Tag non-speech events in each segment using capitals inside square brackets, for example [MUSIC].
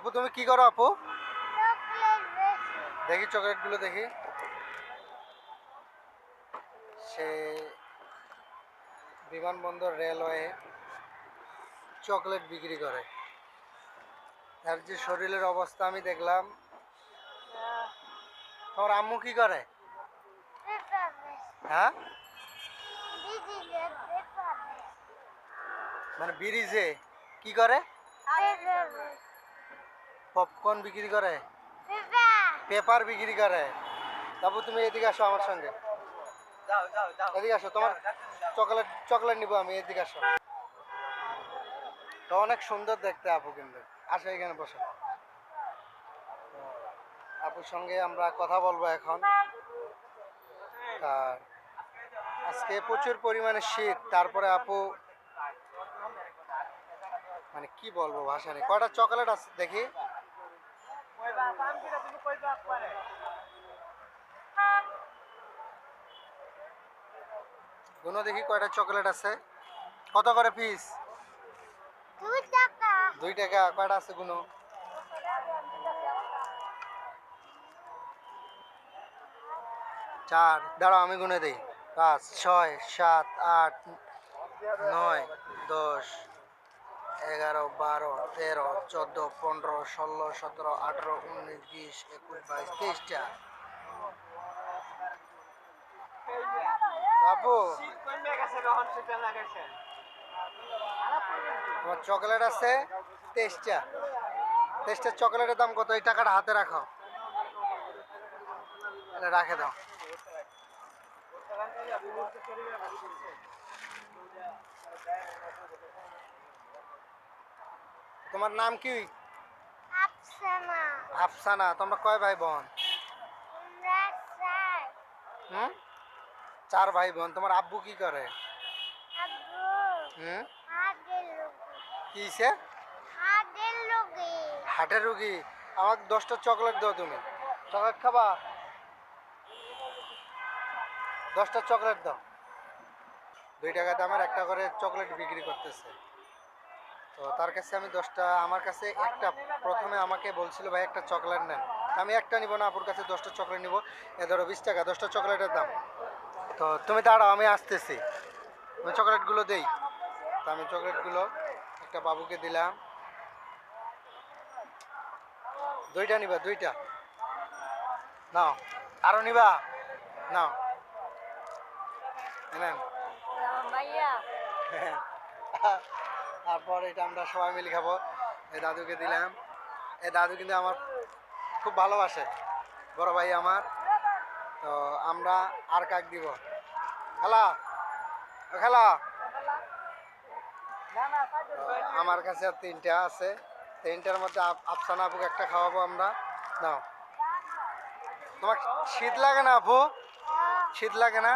আপু তুমি কি করো আপু? দেখি। চকলেটগুলো দেখি। সে বিমানবন্দর রেলওয়ে চকলেট বিক্রি করে। তার যে শরীরের অবস্থা আমি দেখলাম। তোমার আম্মু কি করে? হ্যাঁ? মানে ব্রিজে। কি করে? পপকর্ন বিক্রি করে? পেপার বিক্রি করে। তারপর তুমি এদিকে আসো আমার সঙ্গে। এদিকে আসো তোমার চকলেট চকলেট নিবো আমি এদিকে আসো। তো অনেক সুন্দর দেখতে আপু কিন্তু। আসো এখানে বসো। আপুর সঙ্গে আমরা কথা বলব এখন। আর আজকে প্রচুর পরিমাণে শীত তারপরে আপু মানে কি বলব ভাষা নেই। কয়টা চকলেট আছে দেখি? গুনো দেখি কয়টা চকলেট আছে। কত করে পিস দুই টাকা কয়টা আছে গুনো? চার দাঁড়াও আমি গুনে দিই। পাঁচ ছয় সাত আট নয় দশ এগারো, বারো, তেরো, চোদ্দ, পনেরো, ষোলো, সতেরো, আঠেরো, উনিশ, বিশ, একুশ, বাইশ, তেইশটা। চকলেট আছে? তেইশটা। তেইশটা চকলেটের দাম কত? এই টাকাটা হাতে রাখো। রাখে দাও। তোমার নাম কি? আফসানা। আফসানা তোমরা কয় ভাই বোন হুম? চার ভাই বোন তোমার আব্বু কি করে? আব্বু হুম? কি সে হাটের রুগী। আমাকে দশটা চকলেট দাও তুমি। চকলেট খাবা? দশটা চকলেট দাও। দুই টাকা দামের একটা করে চকলেট বিক্রি করতেছে। তো তার কাছে আমি দশটা আমার কাছে একটা প্রথমে আমাকে বলছিল ভাই একটা চকলেট নেন। আমি একটা নিব না আপুর কাছে দশটা চকলেট নিব। এ ধরো বিশ টাকা দশটা চকলেটের দাম। তো তুমি দাঁড়াও আমি আসতেছি। আমি চকলেটগুলো দেই। তো আমি চকলেটগুলো একটা বাবুকে দিলাম। দুইটা নিবা দুইটা। নাও। আরও নিবা? নাও। নেন ভাইয়া। [LAUGHS] তারপর এটা আমরা সবাই মিলে খাব। এই দাদুকে দিলাম। এই দাদু কিন্তু আমার খুব ভালোবাসে, বড় ভাই আমার। তো আমরা আর কাক দিব? খেলা? খেলা? আমার কাছে আর তিনটা আছে। তিনটার মধ্যে আফসানা আপুকে একটা খাওয়াবো আমরা। নাও। তোমার শীত লাগে না আপু? শীত লাগে না?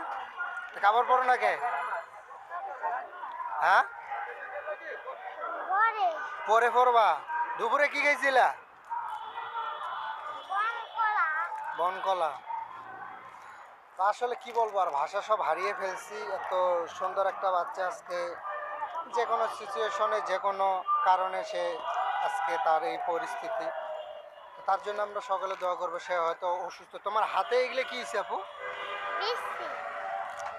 তা খাবার পড়ো না কে হ্যাঁ? পরে পড়বা। দুপুরে কি খাইছিলা? বনকলা। তা আসলে কি বলব আর ভাষা সব হারিয়ে ফেলছি। এত সুন্দর একটা বাচ্চা আজকে। যে কোনো সিচুয়েশনে যে কোনো কারণে সে আজকে তার এই পরিস্থিতি। তার জন্য আমরা সকলে দোয়া করব সে হয়তো অসুস্থ। তোমার হাতে এগুলো কি হয়েছে আপু?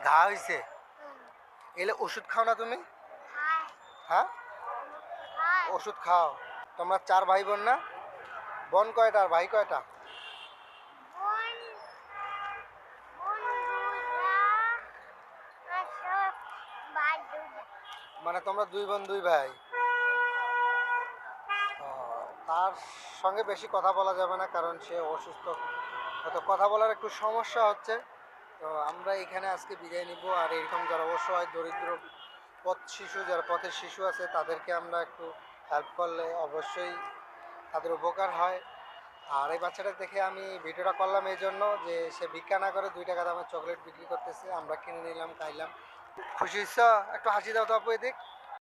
ঘা হয়েছে এলে ওষুধ খাও না তুমি? হ্যাঁ। হাই ওষুধ খাও। তোমরা চার ভাই বোন না? বোন কয়টা আর ভাই কয়টা? মানে তোমরা দুই বোন, দুই ভাই? তার সঙ্গে বেশি কথা বলা যাবে না, কারণ সে অসুস্থ। হয়তো কথা বলার একটু সমস্যা হচ্ছে। তো আমরা এখানে আজকে বিদায় নিব, আর এরকম যারা অসহায়, দরিদ্র পথ শিশু, যারা পথের শিশু আছে, তাদেরকে আমরা একটু হেল্প করলে অবশ্যই তাদের উপকার হয়। আর এই বাচ্চাটা দেখে আমি ভিডিওটা করলাম এই জন্য যে সে ভিক্ষা না করে দুই টাকা দামের চকলেট বিক্রি করতেছে, আমরা কিনে নিলাম, খাইলাম। খুশি হচ্ছ একটু হাসি দাও তো আপু এদিক।